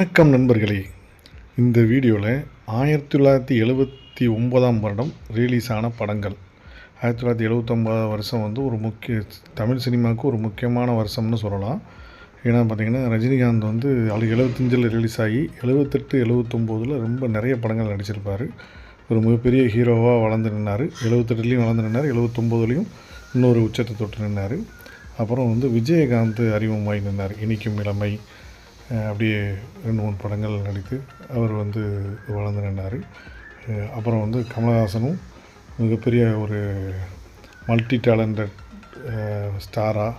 வணக்கம் நண்பர்களே. இந்த வீடியோவில் ஆயிரத்தி தொள்ளாயிரத்தி எழுபத்தி ஒன்பதாம் வருடம் ரிலீஸ் ஆன படங்கள். ஆயிரத்தி தொள்ளாயிரத்தி எழுபத்தொம்பதாம் வருஷம் வந்து ஒரு முக்கிய தமிழ் சினிமாவுக்கு ஒரு முக்கியமான வருஷம்னு சொல்லலாம். ஏன்னா பார்த்திங்கன்னா ரஜினிகாந்த் வந்து அது எழுபத்தஞ்சில் ரிலீஸ் ஆகி எழுபத்தெட்டு எழுபத்தொம்போதில் ரொம்ப நிறைய படங்கள் நடிச்சிருப்பார். ஒரு மிகப்பெரிய ஹீரோவாக வளர்ந்து நின்னார். எழுபத்தெட்டுலேயும் வளர்ந்து நின்னார் எழுபத்தொம்போதுலேயும் இன்னொரு உச்சத்தை தொட்டு நின்னார். அப்புறம் வந்து விஜயகாந்த் அறிமுகமாகி நின்னார். இனிக்கும் இளமை. அப்படியே ரெண்டு மூணு படங்கள் நடித்து அவர் வந்து வளர்ந்து நின்றார். அப்புறம் வந்து கமலஹாசனும் மிகப்பெரிய ஒரு மல்டி டேலண்டட் ஸ்டாராக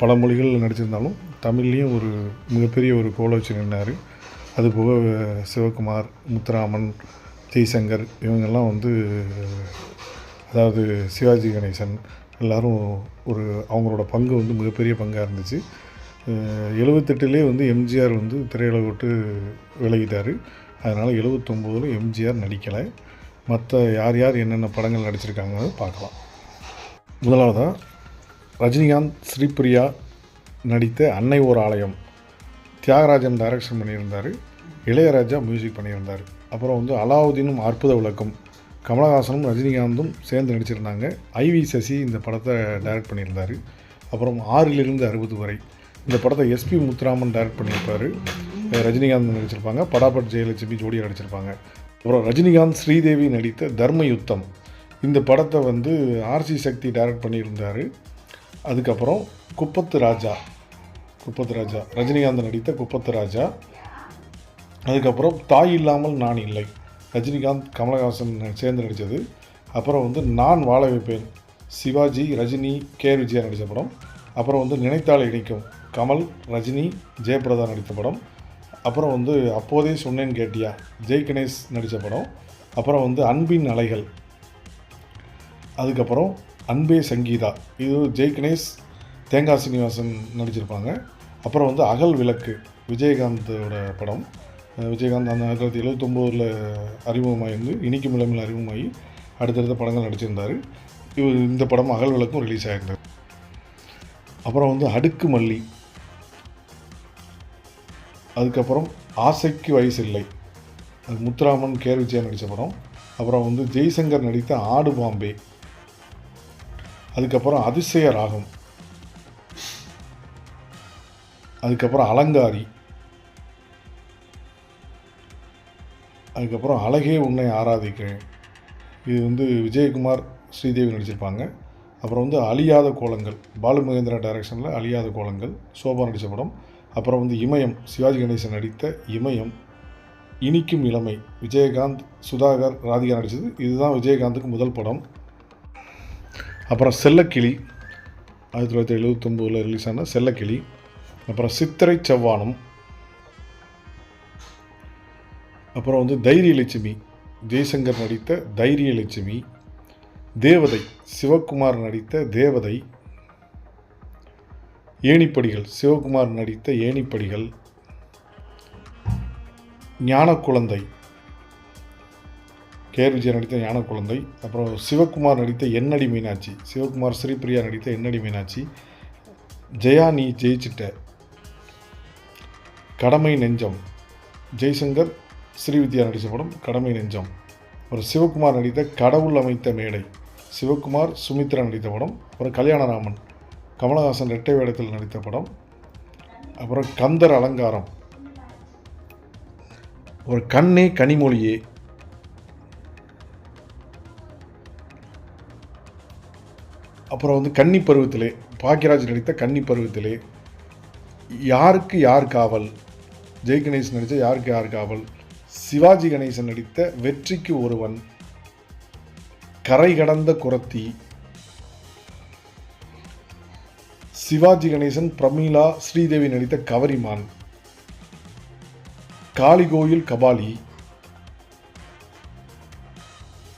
பல மொழிகள் நடிச்சிருந்தாலும் தமிழ்லேயும் ஒரு மிகப்பெரிய ஒரு கோலை வச்சு நின்னார் அதுபோக சிவகுமார் முத்துராமன் ஜெய்சங்கர் இவங்கெல்லாம் வந்து அதாவது சிவாஜி கணேசன் எல்லோரும் ஒரு அவங்களோட பங்கு வந்து மிகப்பெரிய பங்காக இருந்துச்சு. எழுபத்தெட்டுலேயே வந்து எம்ஜிஆர் வந்து திரையுலக விட்டு விலகிட்டார். அதனால் எழுபத்தொம்போதில் எம்ஜிஆர் நடிக்கலை. மற்ற யார் யார் என்னென்ன படங்கள் நடிச்சிருக்காங்கன்னு பார்க்கலாம். முதலாவதாக ரஜினிகாந்த் ஸ்ரீபிரியா நடித்த அன்னை ஓர் ஆலயம். தியாகராஜன் டைரக்ஷன் பண்ணியிருந்தார். இளையராஜா மியூசிக் பண்ணியிருந்தார். அப்புறம் வந்து அலாவுதீனும் அற்புத விளக்கம் கமலஹாசனும் ரஜினிகாந்தும் சேர்ந்து நடிச்சிருந்தாங்க. ஐவி சசி இந்த படத்தை டைரக்ட் பண்ணியிருந்தார். அப்புறம் ஆறிலிருந்து அறுபது வரை. இந்த படத்தை எஸ்பி முத்துராமன் டைரக்ட் பண்ணியிருப்பார். ரஜினிகாந்த் நடிச்சிருப்பாங்க. படாபட் ஜெயலட்சுமி ஜோடியாக நடிச்சிருப்பாங்க. அப்புறம் ரஜினிகாந்த் ஸ்ரீதேவி நடித்த தர்ம யுத்தம் இந்த படத்தை வந்து ஆர்சி சக்தி டைரக்ட் பண்ணியிருந்தார். அதுக்கப்புறம் குப்பத்து ராஜா குப்பத்து ராஜா ரஜினிகாந்த் நடித்த குப்பத்து ராஜா. அதுக்கப்புறம் தாய் இல்லாமல் நான் இல்லை. ரஜினிகாந்த் கமலஹாசன் சேர்ந்து நடித்தது அப்புறம் வந்து நான் வாழ வைப்பேன். சிவாஜி ரஜினி கே. விஜயா நடித்த படம். அப்புறம் வந்து நினைத்தால் இணைக்கும். கமல் ரஜினி ஜெயபிரதா நடித்த படம். அப்புறம் வந்து அப்போதே சொன்னேன்னு கேட்டியா ஜெய் கணேஷ் நடித்த படம். அப்புறம் வந்து அன்பின் அலைகள். அதுக்கப்புறம் அன்பே சங்கீதா. இது ஜெய் கணேஷ் தேங்காய் சீனிவாசன் நடிச்சிருப்பாங்க. அப்புறம் வந்து அகல் விளக்கு விஜயகாந்தோட படம். விஜயகாந்த் அந்த ஆயிரத்தி தொள்ளாயிரத்தி எழுபத்தொம்போதில் அறிமுகமாகி வந்து இனிக்கும் இளமையில் அறிமுகமாகி அடுத்தடுத்த படங்கள் நடிச்சிருந்தார். இவர் இந்த படம் அகல் விளக்கும் ரிலீஸ் ஆகியிருந்தார் அப்புறம் வந்து அடுக்கு மல்லி. அதுக்கப்புறம் ஆசைக்கு வயசு இல்லை. அது முத்துராமன் கேர் விஜயா நடித்த படம். அப்புறம் வந்து ஜெய்சங்கர் நடித்த ஆடு பாம்பே. அதுக்கப்புறம் அதிசய ராகம். அதுக்கப்புறம் அலங்காரி. அதுக்கப்புறம் அழகே உன்னை ஆராதிக்கிறேன். இது வந்து விஜயகுமார் ஸ்ரீதேவி நடிச்சிருப்பாங்க. அப்புறம் வந்து அழியாத கோலங்கள். பாலு மகேந்திரா டைரக்ஷனில் அழியாத கோலங்கள். சோபா நடித்த படம். அப்புறம் வந்து இமயம் சிவாஜி கணேசன் நடித்த இமயம் இனிக்கும் இளமை விஜயகாந்த் சுதாகர் ராதிகா நடித்தது இதுதான் விஜயகாந்துக்கு முதல் படம். அப்புறம் செல்லக்கிளி ஆயிரத்தி தொள்ளாயிரத்தி எழுபத்தொம்போதில் ரிலீஸ் ஆன செல்லக்கிளி. அப்புறம் சித்திரை செவ்வானம். அப்புறம் வந்து தைரிய லட்சுமி ஜெய்சங்கர் நடித்த தைரிய லட்சுமி தேவதை சிவகுமார் நடித்த தேவதை. ஏணிப்படிகள் சிவகுமார் நடித்த ஏணிப்படிகள் ஞானக்குழந்தை கேர் விஜய் நடித்த ஞானக்குழந்தை அப்புறம் சிவகுமார் நடித்த எண்ணடி மீனாட்சி சிவகுமார் ஸ்ரீபிரியா நடித்த எண்ணடி மீனாட்சி ஜெயா நீ ஜெயிச்சிட்ட. கடமை நெஞ்சம் ஜெய்சங்கர் ஸ்ரீவித்யா நடித்த படம் கடமை நெஞ்சம். ஒரு சிவகுமார் நடித்த கடவுள் அமைத்த மேடை சிவகுமார் சுமித்ரா நடித்த படம் அப்புறம் கல்யாணராமன். கமலஹாசன் இரட்டை வேடத்தில் நடித்த படம். அப்புறம் கந்தர் அலங்காரம். ஒரு கண்ணே கனிமொழியே. அப்புறம் வந்து கன்னி பருவத்திலே பாக்கியராஜ் நடித்த கன்னி பருவத்திலே யாருக்கு யார் காவல்? ஜெய் கணேசன் நடித்த யாருக்கு யார் காவல்? சிவாஜி கணேசன் நடித்த வெற்றிக்கு ஒருவன். கரை கடந்த குரத்தி. சிவாஜி கணேசன் பிரமீளா ஸ்ரீதேவி நடித்த கவரிமான். காளிகோயில் கபாலி.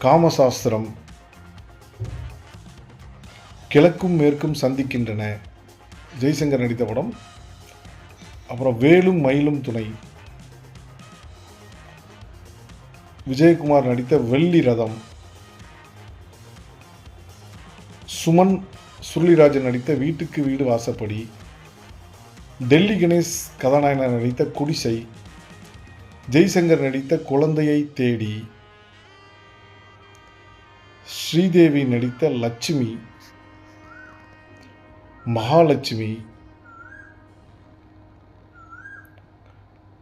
காமசாஸ்திரம். கிழக்கும் மேற்கும் சந்திக்கின்றன. ஜெய்சங்கர் நடித்த படம். அப்புறம் வேலும் மயிலும் துணை. விஜயகுமார் நடித்த வெள்ளி ரதம். சுமன் சுருளிராஜன் நடித்த வீட்டுக்கு வீடு வாசப்படி டெல்லி கணேஷ் கதாநாயகன் நடித்த குடிசை ஜெய்சங்கர் நடித்த குழந்தையை தேடி ஸ்ரீதேவி நடித்த லட்சுமி மகாலட்சுமி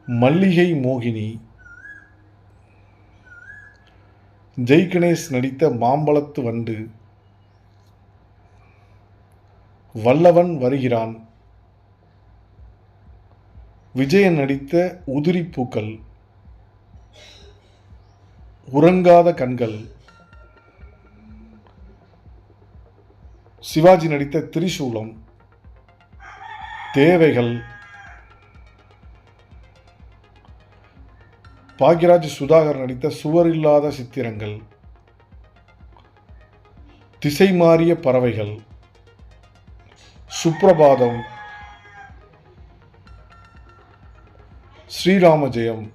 மல்லிகை மோகினி ஜெய்கணேஷ் நடித்த மாம்பழத்து வண்டு வல்லவன் வருகிறான். விஜயன் நடித்த உதிரிப்பூக்கள் உறங்காத கண்கள். சிவாஜி நடித்த திரிசூலம். தேவைகள். பாக்யராஜ் சுதாகர் நடித்த சுவரில்லாத சித்திரங்கள். திசை மாறிய பறவைகள். சுப்ரபாதம். ஸ்ரீராம ஜெயம்.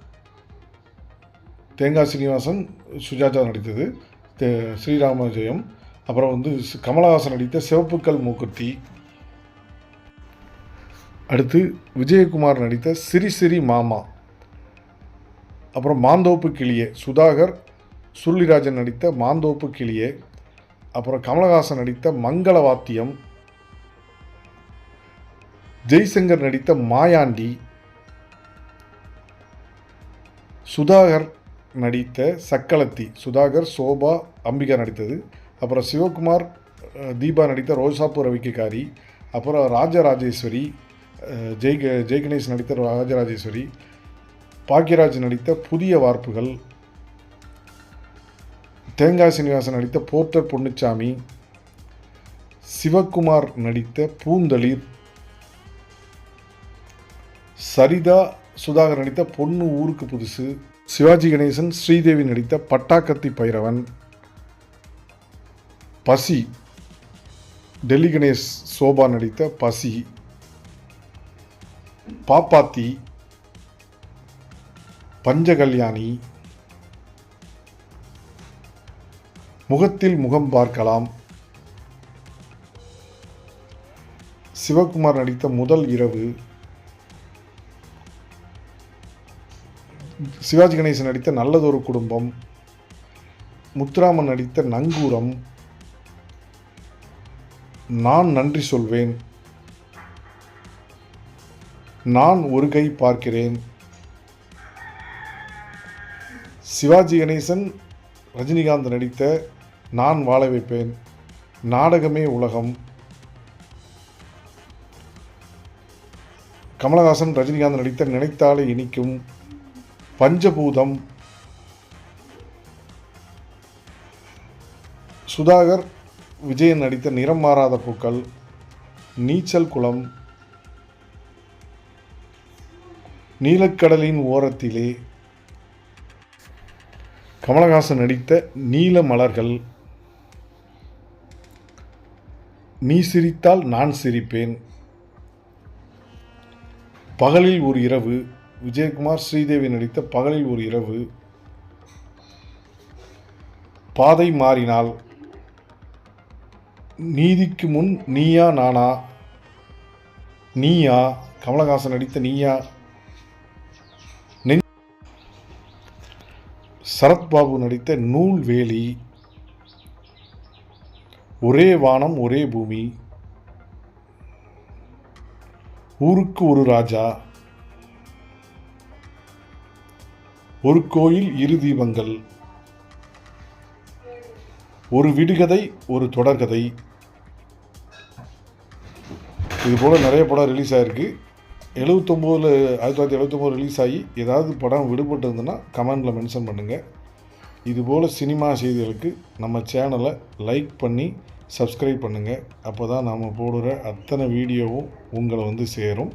தேங்காய் சீனிவாசன் சுஜாதா நடித்தது. தே- ஸ்ரீராம ஜெயம். அப்புறம் வந்து கமலஹாசன் நடித்த சிவப்புக்கல் மூக்குத்தி. அடுத்து விஜயகுமார் நடித்த சிரி சிரி மாமா. அப்புறம் மாந்தோப்பு கிளியே சுதாகர். சுருளிராஜன் நடித்த மாந்தோப்பு கிளியே. அப்புறம் கமலஹாசன் நடித்த மங்கள வாத்தியம் ஜெய்சங்கர் நடித்த மாயாண்டி சுதாகர் நடித்த சக்களத்தி சுதாகர் சோபா அம்பிகா நடித்தது. அப்புறம் சிவகுமார் தீபா நடித்த ரோசாப்பூ ரவிக்காரி அப்புறம் ராஜராஜேஸ்வரி ஜெய் க- கணேஷ் நடித்த ராஜராஜேஸ்வரி. பாக்யராஜ் நடித்த புதிய வார்ப்புகள். தேங்காய் சீனிவாசன் நடித்த போர்ட்டர் பொன்னுச்சாமி. சிவகுமார் நடித்த பூந்தளிர். சரிதா சுதாகர் நடித்த பொண்ணு ஊருக்கு புதுசு சிவாஜி கணேசன் ஸ்ரீதேவி நடித்த பட்டாக்கத்தி பைரவன் பசி டெல்லி கணேஷ் சோபா நடித்த பசி பாப்பாத்தி பஞ்சகல்யாணி முகத்தில் முகம் பார்க்கலாம். சிவகுமார் நடித்த முதல் இரவு சிவாஜி கணேசன் நடித்த நல்லதொரு குடும்பம் முத்துராமன் நடித்த நங்கூரம் நான் நன்றி சொல்வேன் நான் ஒரு கை பார்க்கிறேன். சிவாஜி கணேசன் ரஜினிகாந்த் நடித்த நான் வாழ வைப்பேன் நாடகமே உலகம். கமலஹாசன் ரஜினிகாந்த் நடித்த நினைத்தாலே இனிக்கும். பஞ்சபூதம். சுதாகர் விஜயன் நடித்த நிறம் மாறாத பூக்கள் நீச்சல் குளம் நீலக்கடலின் ஓரத்திலே கமலஹாசன் நடித்த நீல மலர்கள். நீ சிரித்தால் நான் சிரிப்பேன். பகலில் ஒரு இரவு விஜயகுமார் ஸ்ரீதேவி நடித்த பகலில் ஒரு இரவு பாதை மாறினால் நீதிக்கு முன் நீயா நானா நீயா கமலஹாசன் நடித்த நீயா சரத்பாபு நடித்த நூல்வேலி ஒரே வானம் ஒரே பூமி ஊருக்கு ஒரு ராஜா ஒரு கோயில் இரு தீபங்கள். ஒரு விடுகதை ஒரு தொடர்கதை. இது போல் நிறைய படம் ரிலீஸ் ஆகிருக்கு எழுபத்தொம்போதில் ஆயிரத்தி தொள்ளாயிரத்தி எழுபத்தொம்போது ரிலீஸ் ஆகி ஏதாவது படம் விடுபட்டு இருந்ததுன்னா கமெண்டில் மென்ஷன் பண்ணுங்கள் இதுபோல் சினிமா செய்திகளுக்கு நம்ம சேனலை லைக் பண்ணி சப்ஸ்கிரைப் பண்ணுங்கள் அப்போ தான் நாம் போடுற அத்தனை வீடியோவும் உங்களை வந்து சேரும்.